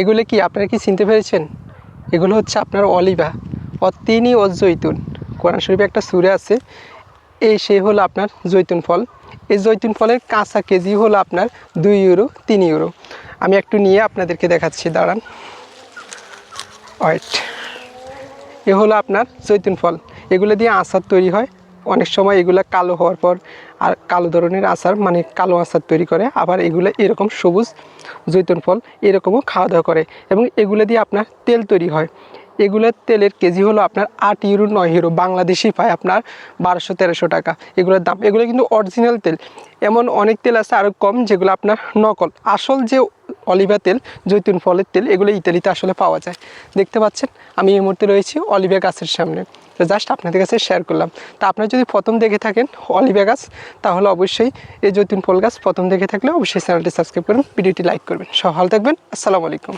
এগুলো কি আপনারা কি চিনতে পেরেছেন? এগুলো হচ্ছে আপনার অলিভা অতিনি ও জৈতুন। কোরআন শরীফে একটা সুরে আছে, এই সে হলো আপনার জৈতুন ফল। এই জৈতুন ফলের কাঁচা কেজি হলো আপনার দুই ইউরো, তিন ইউরো। আমি একটু নিয়ে আপনাদেরকে দেখাচ্ছি, দাঁড়ান। ওয়েট এ হলো আপনার জৈতুন ফল। এগুলো দিয়ে আচার তৈরি হয়। অনেক সময় এগুলো কালো হওয়ার পর আর কালো ধরনের আচার মানে কালো আচার তৈরি করে, আবার এগুলো এরকম সবুজ জৈতুন ফল এরকমও খাওয়া দাওয়া করে এবং এগুলো দিয়ে আপনার তেল তৈরি হয়। এগুলোর তেলের কেজি হলো আপনার আট ইউরো, নয় ইউরো, বাংলাদেশি পায় আপনার বারোশো, তেরোশো টাকা। এগুলোর দাম, এগুলো কিন্তু অরিজিনাল তেল। এমন অনেক তেল আছে আরও কম যেগুলো আপনার নকল। আসল যে অলিভা তেল, জৈতুন ফলের তেল, এগুলো ইতালিতে আসলে পাওয়া যায়। দেখতে পাচ্ছেন, আমি এই মুহূর্তে রয়েছি অলিভা গাছের সামনে। তো জাস্ট আপনাদের কাছে শেয়ার করলাম। তা আপনারা যদি প্রথম দেখে থাকেন অলিভা গাছ, তাহলে অবশ্যই এই যতীন ফল গাছ প্রথম দেখে থাকলে অবশ্যই চ্যানেলটি সাবস্ক্রাইব করুন, ভিডিওটি লাইক করবেন। সব ভালো থাকবেন, আসসালামু আলাইকুম।